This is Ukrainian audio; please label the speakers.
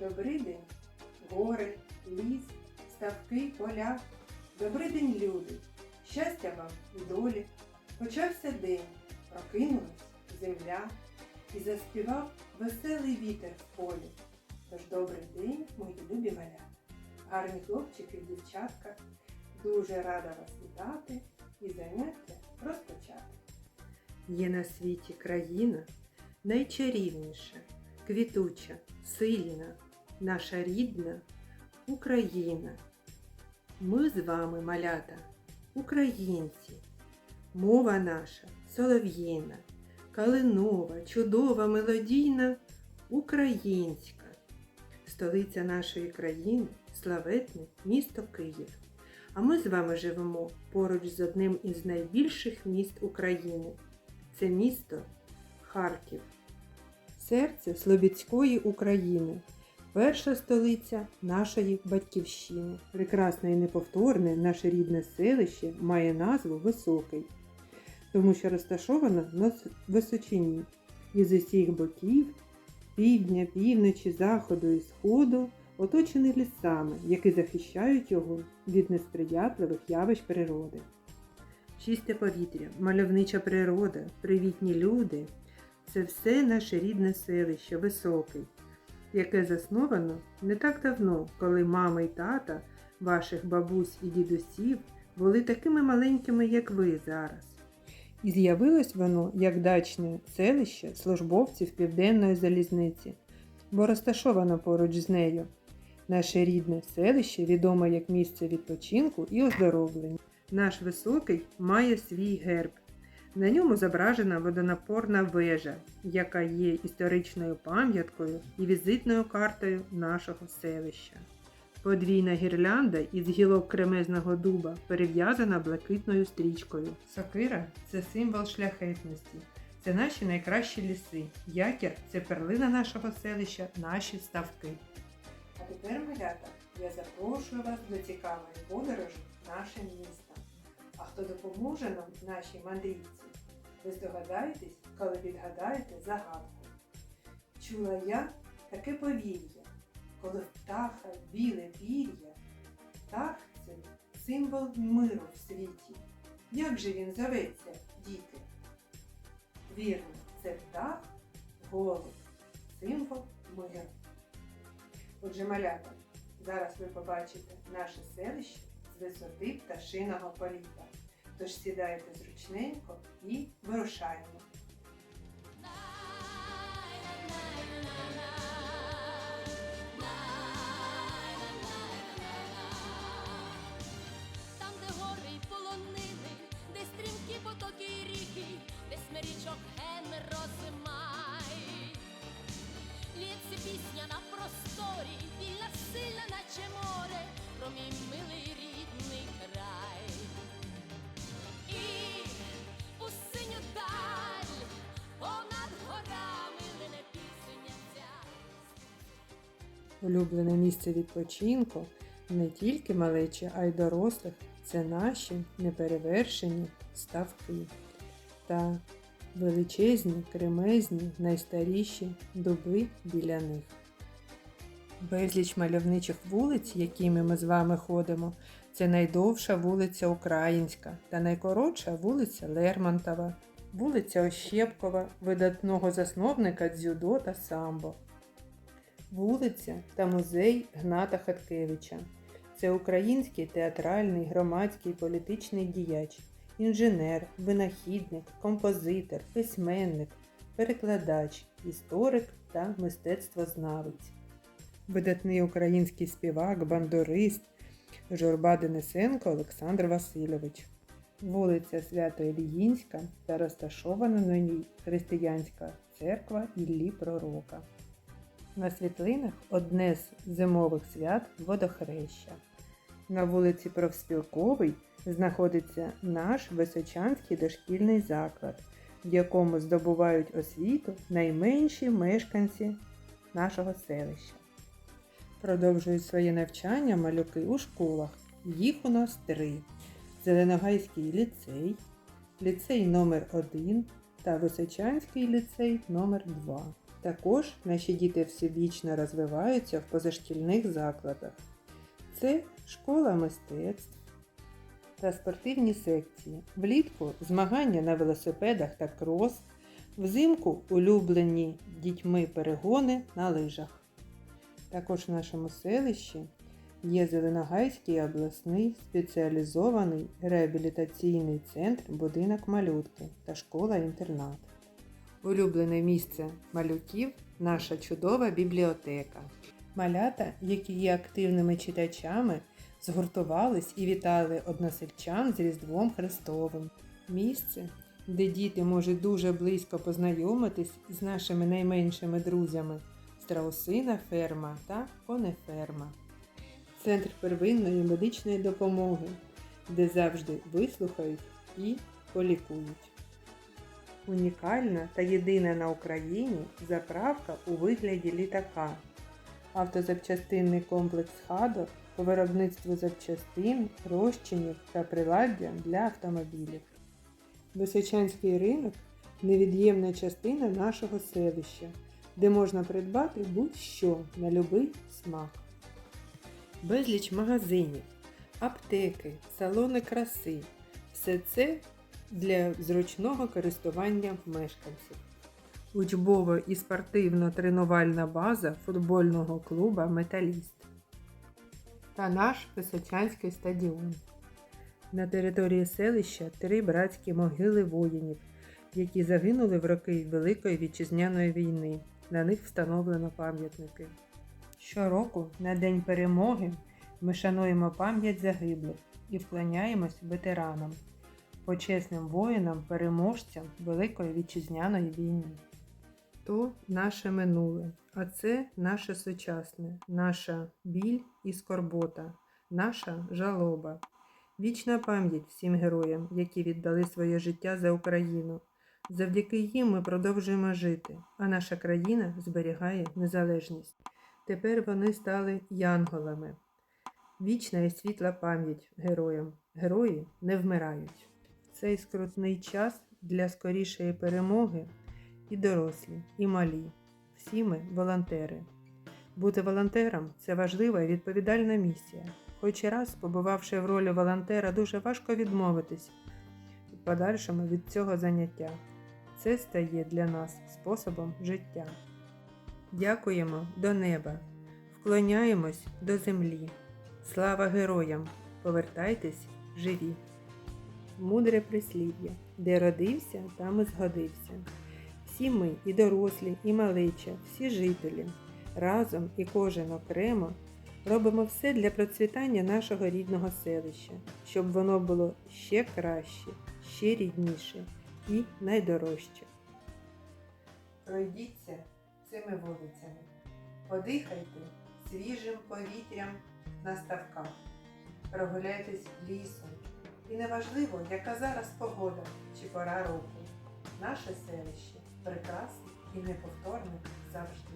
Speaker 1: Добрий день, гори, ліс, ставки, поля. Добрий день, люди. Щастя вам і долі. Почався день, прокинулась земля і заспівав веселий вітер в полі. Тож добрий день, мої любі маля. Гарні хлопчики і дівчатка. Дуже рада вас вітати і заняття розпочати. Є на світі країна найчарівніша, квітуча, сильна, наша рідна Україна. Ми з вами, малята, українці. Мова наша солов'їна, калинова, чудова, мелодійна, українська. Столиця нашої країни славетне місто Київ. А ми з вами живемо поруч з одним із найбільших міст України. Це місто Харків. Серце Слобідської України. Перша столиця нашої батьківщини. Прекрасне і неповторне наше рідне селище має назву Високий, тому що розташовано на височині. І з усіх боків, півдня, півночі, заходу і сходу, оточений лісами, які захищають його від несприятливих явищ природи. Чисте повітря, мальовнича природа, привітні люди це все наше рідне селище Високий, яке засновано не так давно, коли мама і тата ваших бабусь і дідусів були такими маленькими, як ви зараз. І з'явилось воно як дачне селище службовців Південної залізниці, бо розташовано поруч з нею. Наше рідне селище відоме як місце відпочинку і оздоровлення. Наш високий має свій герб. На ньому зображена водонапорна вежа, яка є історичною пам'яткою і візитною картою нашого селища. Подвійна гірлянда із гілок кремезного дуба перев'язана блакитною стрічкою. Сокира це символ шляхетності. Це наші найкращі ліси. Якір це перлина нашого селища, наші ставки. А тепер, малята, я запрошую вас до цікавої подорожі нашим містом. Хто допоможе нам в нашій мандрівці? Ви здогадаєтесь, коли відгадаєте загадку. Чула я таке повір'я, коли в птаха біле пір'я, птах це символ миру в світі. Як же він зоветься, діти? Вірно, це птах голуб, символ миру. Отже, малята, зараз ви побачите наше селище з висоти пташиного політа. Тож сідайте зручненько і вирушаємо.
Speaker 2: Там, де гори й полонини, де стрімкі потоки й ріки, де смирічок ген розмай. Лється пісня на просторі, вільна сильна, наче море, про мій милий
Speaker 1: Улюблене місце відпочинку не тільки малечі, а й дорослих це наші неперевершені ставки та величезні, кремезні, найстаріші дуби біля них. Безліч мальовничих вулиць, якими ми з вами ходимо, це найдовша вулиця Українська та найкоротша вулиця Лермонтова, вулиця Ощепкова, видатного засновника дзюдо та самбо. Вулиця та музей Гната Хаткевича. Це український театральний, громадський політичний діяч, інженер, винахідник, композитор, письменник, перекладач, історик та мистецтвознавець. Видатний український співак, бандурист Журба Денисенко Олександр Васильович. Вулиця Свято-Ільїнська та розташована на ній християнська церква Іллі Пророка. На світлинах одне з зимових свят водохреща. На вулиці Профспілковий знаходиться наш Височанський дошкільний заклад, в якому здобувають освіту найменші мешканці нашого селища. Продовжують своє навчання малюки у школах. Їх у нас три: Зеленогайський ліцей, ліцей номер 1 та Височанський ліцей номер 2 Також наші діти всебічно розвиваються в позашкільних закладах. Це школа мистецтв та спортивні секції. Влітку змагання на велосипедах та крос, взимку улюблені дітьми перегони на лижах. Також в нашому селищі є Зеленогайський обласний спеціалізований реабілітаційний центр будинок малютки та школа-інтернат. Улюблене місце малюків наша чудова бібліотека. Малята, які є активними читачами, згуртувались і вітали односельчан з Різдвом Христовим. Місце, де діти можуть дуже близько познайомитись з нашими найменшими друзями страусина ферма та конеферма. Центр первинної медичної допомоги, де завжди вислухають і полікують. Унікальна та єдина на Україні заправка у вигляді літака. Автозапчастинний комплекс «Хадо» по виробництву запчастин, розчинів та приладдя для автомобілів. Височанський ринок невід'ємна частина нашого селища, де можна придбати будь-що на любий смак. Безліч магазинів, аптеки, салони краси все це для зручного користування мешканців. Учбово і спортивно-тренувальна база футбольного клуба Металіст та наш Височанський стадіон. На території селища три братські могили воїнів, які загинули в роки Великої вітчизняної війни. На них встановлено пам'ятники. Щороку на День перемоги ми шануємо пам'ять загиблих і вклоняємось ветеранам, почесним воїнам, переможцям Великої вітчизняної війни. То наше минуле, а це наше сучасне, наша біль і скорбота, наша жалоба. Вічна пам'ять всім героям, які віддали своє життя за Україну. Завдяки їм ми продовжуємо жити, а наша країна зберігає незалежність. Тепер вони стали янголами. Вічна і світла пам'ять героям. Герої не вмирають. Цей скрутний час для скорішої перемоги і дорослі, і малі. Всі ми волонтери. Бути волонтером це важлива і відповідальна місія. Хоч і раз, побувавши в ролі волонтера, дуже важко відмовитись в подальшому від цього заняття. Це стає для нас способом життя. Дякуємо до неба, вклоняємось до землі. Слава героям! Повертайтесь живі! Мудре прислів'я, де родився, там і згодився. Всі ми, і дорослі, і малеча, всі жителі, разом і кожен окремо робимо все для процвітання нашого рідного селища, щоб воно було ще краще, ще рідніше і найдорожче. Пройдіться цими вулицями, подихайте свіжим повітрям на ставках, прогуляйтесь лісом. І неважливо, яка зараз погода чи пора року. Наше селище прекрасне і неповторне завжди.